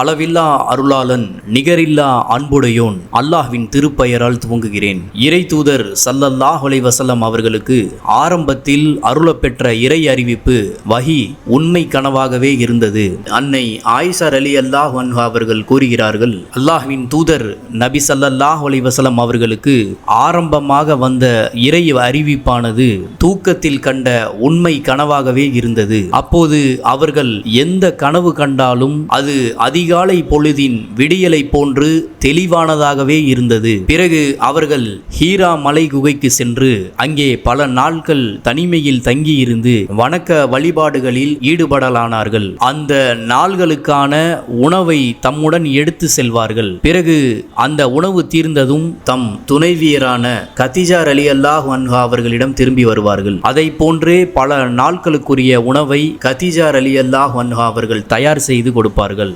அளவில்லா அருளாளன் நிகரில்லா அன்புடையோன் அல்லாஹ்வின் திருப்பெயரால் துவங்குகிறேன். இறை தூதர் சல்லல்லாஹ் வசல்லம் அவர்களுக்கு ஆரம்பத்தில் அருளப்பெற்ற இறை அறிவிப்பு வஹி உண்மை கனவாகவே இருந்தது. அன்னை ஆயிஷர் அலி அல்லாஹ் அன்ஹா அவர்கள் கூறுகிறார்கள் அல்லாஹ்வின் தூதர் நபி சல்லல்லாஹ் வசல்லம் அவர்களுக்கு ஆரம்பமாக வந்த இறை அறிவிப்பானது தூக்கத்தில் கண்ட உண்மை கனவாகவே இருந்தது. அப்போது அவர்கள் எந்த கனவு கண்டாலும் அது அதிகாலை பொழுதின் விடியலை போன்று தெளிவானதாகவே இருந்தது. பிறகு அவர்கள் ஹீரா மலை குகைக்கு சென்று அங்கே பல நாட்கள் தனிமையில் தங்கியிருந்து வணக்க வழிபாடுகளில் ஈடுபடலானார்கள். அந்த நாள்களுக்கான உணவை தம்முடன் எடுத்து செல்வார்கள். பிறகு அந்த உணவு தீர்ந்ததும் தம் துணைவியரான கத்திஜார் அலி அல்லாஹ் அன்ஹா அவர்களிடம் திரும்பி வருவார்கள். அதை போன்றே பல நாட்களுக்குரிய உணவை கத்திஜார் அலி அல்லாஹ் அன்ஹா அவர்கள் தயார் செய்து கொடுப்பார்கள்.